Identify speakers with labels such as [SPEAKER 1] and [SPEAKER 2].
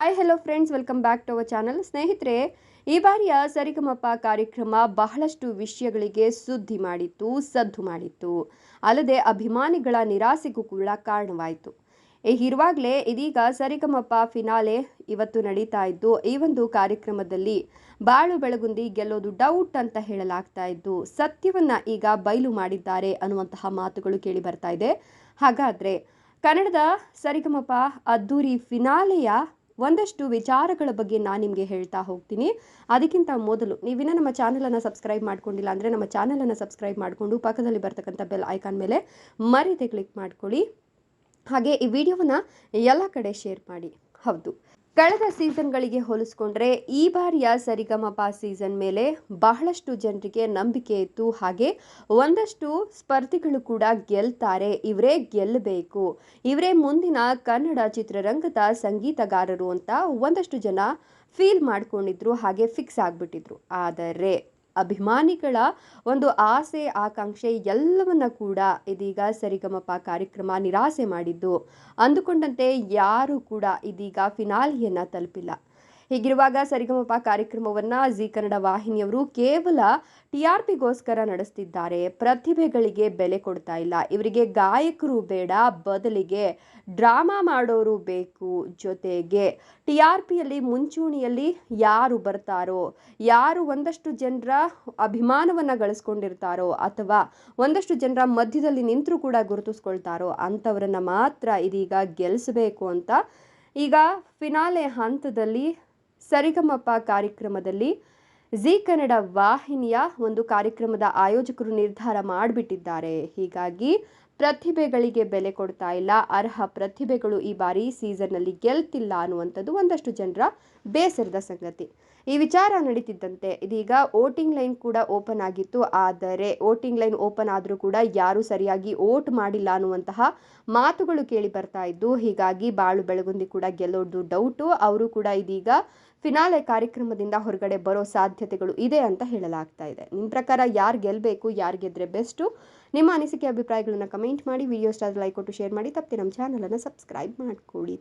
[SPEAKER 1] Hi hello friends welcome back to our channel ಸ್ನೇಹಿತರೆ, ಈ ಬಾರಿಯ ಸರಿಗಮಪ ಕಾರ್ಯಕ್ರಮ ಬಹಳಷ್ಟು ವಿಷಯಗಳಿಗೆ ಸುದ್ದಿ ಮಾಡಿತ್ತು, ಸದ್ದು ಮಾಡಿತ್ತು. ಅಲ್ಲದೆ ಅಭಿಮಾನಿಗಳ ನಿರಾಸೆಗೂ ಕೂಡ ಕಾರಣವಾಯಿತು. ಇರುವಾಗಲೇ ಇದೀಗ ಸರಿಗಮಪ ಫಿನಾಲೆ ಇವತ್ತು ನಡೀತಾ ಇದ್ದು, ಈ ಒಂದು ಕಾರ್ಯಕ್ರಮದಲ್ಲಿ ಬಾಳು ಬೆಳಗುಂದಿ ಗೆಲ್ಲೋದು ಡೌಟ್ ಅಂತ ಹೇಳಲಾಗ್ತಾ ಇದ್ದು, ಸತ್ಯವನ್ನ ಈಗ ಬಯಲು ಮಾಡಿದ್ದಾರೆ ಅನ್ನುವಂತಹ ಮಾತುಗಳು ಕೇಳಿ ಬರ್ತಾ ಇದೆ. ಹಾಗಾದ್ರೆ, ಕನ್ನಡದ ಸರಿಗಮಪ ಅದ್ದೂರಿ ಫಿನಾಲೆಯ ಒಂದಷ್ಟು ವಿಚಾರಗಳ ಬಗ್ಗೆ ನಾನು ನಿಮಗೆ ಹೇಳ್ತಾ ಹೋಗ್ತೀನಿ. ಅದಕ್ಕಿಂತ ಮೊದಲು ನೀವಿನ ನಮ್ಮ ಚಾನಲನ್ನು ಸಬ್ಸ್ಕ್ರೈಬ್ ಮಾಡ್ಕೊಂಡಿಲ್ಲ ಅಂದರೆ ನಮ್ಮ ಚಾನಲನ್ನು ಸಬ್ಸ್ಕ್ರೈಬ್ ಮಾಡಿಕೊಂಡು ಪಕ್ಕದಲ್ಲಿ ಬರ್ತಕ್ಕಂಥ ಬೆಲ್ ಐಕಾನ್ ಮೇಲೆ ಮರೀದೆ ಕ್ಲಿಕ್ ಮಾಡ್ಕೊಳ್ಳಿ. ಹಾಗೆ ಈ ವಿಡಿಯೋವನ್ನು ಎಲ್ಲ ಕಡೆ ಶೇರ್ ಮಾಡಿ. ಹೌದು. ಕಳೆದ ಸೀಸನ್ಗಳಿಗೆ ಹೋಲಿಸ್ಕೊಂಡ್ರೆ ಈ ಬಾರಿಯ ಸರಿಗಮಪ ಸೀಸನ್ ಮೇಲೆ ಬಹಳಷ್ಟು ಜನರಿಗೆ ನಂಬಿಕೆ ಇತ್ತು. ಹಾಗೆ ಒಂದಷ್ಟು ಸ್ಪರ್ಧಿಗಳು ಕೂಡ ಗೆಲ್ತಾರೆ. ಇವರೇ ಗೆಲ್ಲಬೇಕು ಇವರೇ ಮುಂದಿನ ಕನ್ನಡ ಚಿತ್ರರಂಗದ ಸಂಗೀತಗಾರರು ಅಂತ ಒಂದಷ್ಟು ಜನ ಫೀಲ್ ಮಾಡ್ಕೊಂಡಿದ್ರು. ಹಾಗೆ ಫಿಕ್ಸ್ ಆಗಿಬಿಟ್ಟಿದ್ರು. ಆದರೆ ಅಭಿಮಾನಿಗಳ ಒಂದು ಆಸೆ, ಆಕಾಂಕ್ಷೆ ಎಲ್ಲವನ್ನ ಕೂಡ ಇದೀಗ ಸರಿಗಮಪ ಕಾರ್ಯಕ್ರಮ ನಿರಾಸೆ ಮಾಡಿದ್ದು. ಅಂದುಕೊಂಡಂತೆ ಯಾರು ಕೂಡ ಇದೀಗ ಫಿನಾಲಿಯನ್ನ ತಲುಪಿಲ್ಲ. ಹೀಗಿರುವಾಗ ಸರಿಗಮಪ ಕಾರ್ಯಕ್ರಮವನ್ನು ಜಿ ಕನ್ನಡ ವಾಹಿನಿಯವರು ಕೇವಲ ಟಿ ಆರ್ ಪಿಗೋಸ್ಕರ ನಡೆಸ್ತಿದ್ದಾರೆ. ಪ್ರತಿಭೆಗಳಿಗೆ ಬೆಲೆ ಕೊಡ್ತಾ ಇಲ್ಲ. ಇವರಿಗೆ ಗಾಯಕರು ಬೇಡ, ಬದಲಿಗೆ ಡ್ರಾಮಾ ಮಾಡೋರು ಬೇಕು ಜೊತೆಗೆ ಟಿ ಆರ್ ಪಿಯಲ್ಲಿ ಮುಂಚೂಣಿಯಲ್ಲಿ ಯಾರು ಬರ್ತಾರೋ, ಯಾರು ಒಂದಷ್ಟು ಜನರ ಅಭಿಮಾನವನ್ನು ಗಳಿಸ್ಕೊಂಡಿರ್ತಾರೋ ಅಥವಾ ಒಂದಷ್ಟು ಜನರ ಮಧ್ಯದಲ್ಲಿ ನಿಂತರೂ ಕೂಡ ಗುರುತಿಸ್ಕೊಳ್ತಾರೋ ಅಂಥವ್ರನ್ನ ಮಾತ್ರ ಇದೀಗ ಗೆಲ್ಲಿಸಬೇಕು ಅಂತ ಈಗ ಫಿನಾಲೆ ಹಂತದಲ್ಲಿ ಸರಿಗಮಪ ಕಾರ್ಯಕ್ರಮದಲ್ಲಿ ಜಿ ಕನ್ನಡ ವಾಹಿನಿಯ ಒಂದು ಕಾರ್ಯಕ್ರಮದ ಆಯೋಜಕರು ನಿರ್ಧಾರ ಮಾಡಿಬಿಟ್ಟಿದ್ದಾರೆ. ಹೀಗಾಗಿ ಪ್ರತಿಭೆಗಳಿಗೆ ಬೆಲೆ ಕೊಡ್ತಾ ಇಲ್ಲ. ಅರ್ಹ ಪ್ರತಿಭೆಗಳು ಈ ಬಾರಿ ಸೀಸನ್ನಲ್ಲಿ ಗೆಲ್ತಿಲ್ಲ ಅನ್ನುವಂಥದ್ದು ಒಂದಷ್ಟು ಜನರ ಬೇಸರದ ಸಂಗತಿ. ಈ ವಿಚಾರ ನಡೀತಿದ್ದಂತೆ ಇದೀಗ ವೋಟಿಂಗ್ ಲೈನ್ ಕೂಡ ಓಪನ್ ಆಗಿತ್ತು. ಆದರೆ ವೋಟಿಂಗ್ ಲೈನ್ ಓಪನ್ ಆದರೂ ಕೂಡ ಯಾರೂ ಸರಿಯಾಗಿ ವೋಟ್ ಮಾಡಿಲ್ಲ ಅನ್ನುವಂತಹ ಮಾತುಗಳು ಕೇಳಿ ಬರ್ತಾ ಇದ್ದು, ಹೀಗಾಗಿ ಬಾಳು ಬೆಳಗುಂದಿ ಕೂಡ ಗೆಲ್ಲೋದು ಡೌಟು ಅವರು ಕೂಡ ಇದೀಗ ಫಿನಾಲೆ ಕಾರ್ಯಕ್ರಮದಿಂದ ಹೊರಗಡೆ ಬರೋ ಸಾಧ್ಯತೆಗಳು ಇದೆ ಅಂತ ಹೇಳಲಾಗ್ತಾ ಇದೆ. ನಿಮ್ಮ ಪ್ರಕಾರ ಯಾರು ಗೆಲ್ಲಬೇಕು ಯಾರು ಗೆದ್ರೆ ಬೆಸ್ಟು ನಿಮ್ಮ ಅನಿಸಿಕೆ, ಅಭಿಪ್ರಾಯಗಳನ್ನು ಕಮೆಂಟ್ ಮಾಡಿ. ವಿಡಿಯೋ ಸ್ಟಾರ್ ಲೈಕ್ ಕೊಟ್ಟು ಶೇರ್ ಮಾಡಿ. ತಪ್ಪದೆ ನಮ್ಮ ಚಾನಲನ್ನು ಸಬ್ಸ್ಕ್ರೈಬ್ ಮಾಡ್ಕೊಳ್ಳಿ.